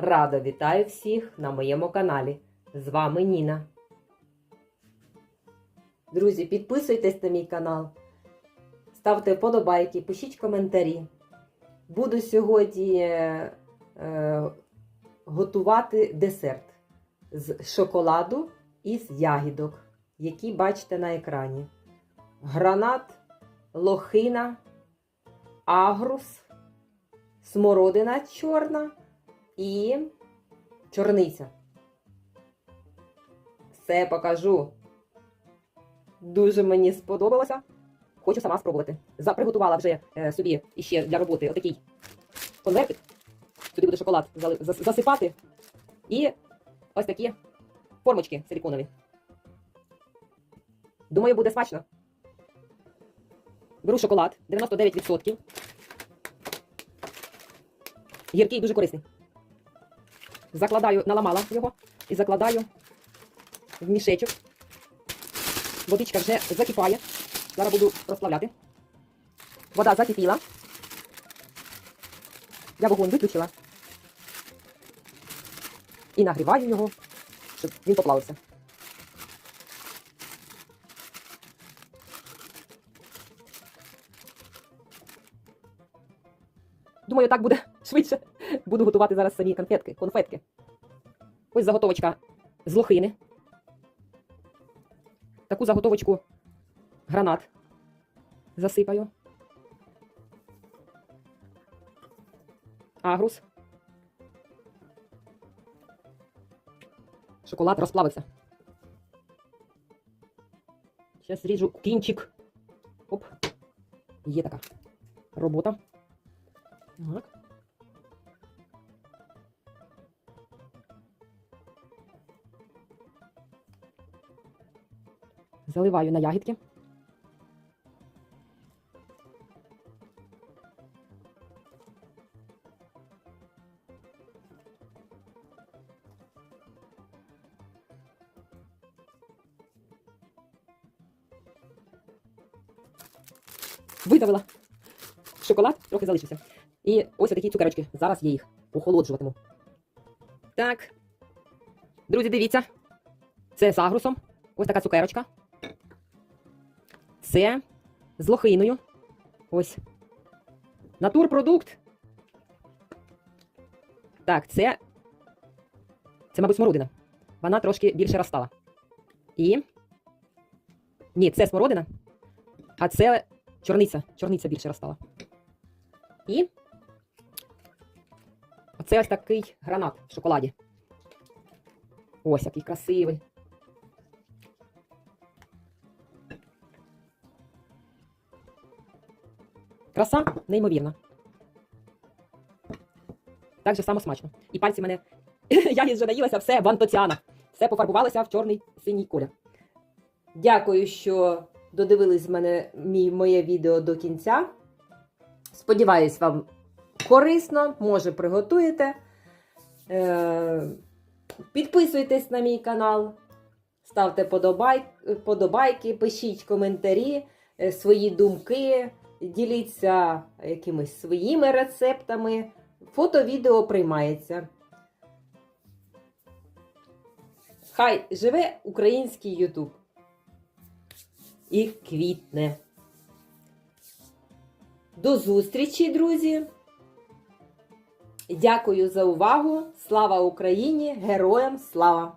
Радо вітаю всіх на моєму каналі. З вами Ніна. Друзі, підписуйтесь на мій канал, ставте вподобайки, пишіть коментарі. Буду сьогодні е, готувати десерт з шоколаду і з ягідок, які бачите на екрані. Гранат, лохина, агрус, смородина чорна і чорниця. Все покажу. Дуже мені сподобалося. Хочу сама спробувати. Приготувала вже е, собі іще для роботи отакий конвертик. Сюди буде шоколад засипати. І ось такі формочки силіконові. Думаю, буде смачно. Беру шоколад 99%. Гіркий дуже корисний. Закладаю, наламала його і закладаю в мішечок. Водичка вже закипає. Зараз буду розплавляти. Вода закипіла. Я вогонь виключила. І нагріваю його, щоб він поплавився. Думаю, так буде швидше. Буду готувати зараз самі конфетки, конфетки. Ось заготовочка з лохини. Таку заготовочку гранат засипаю. Агрус. Шоколад розплавився. Зараз ріжу кінчик. Оп. Є така робота. Так. Заливаю на ягідки. Видавила. Шоколад трохи залишився. І ось такі цукерочки. Зараз я їх охолоджуватиму. Так. Друзі, дивіться. Це з агрусом. Ось така цукерочка. Це з лохиною. Ось. Натурпродукт. Так, це. Це, мабуть, смородина. Вона трошки більше розстала. І. Ні, це смородина. А це чорниця. Чорниця більше розстала. І. Оце ось такий гранат в шоколаді. Ось який красивий. Краса неймовірна. Так же само смачно. І пальці мене. Я вже наїлася, все в антоціанах. Все пофарбувалося в чорний синій колір. Дякую, що додивились мене мій, моє відео до кінця. Сподіваюсь, вам корисно, може, приготуєте. Е, підписуйтесь на мій канал, ставте подобай, подобайки, пишіть коментарі, е, свої думки, діліться якимись своїми рецептами. Фото, відео приймається. Хай живе український Ютуб. І квітне. До зустрічі, друзі! Дякую за увагу! Слава Україні! Героям слава!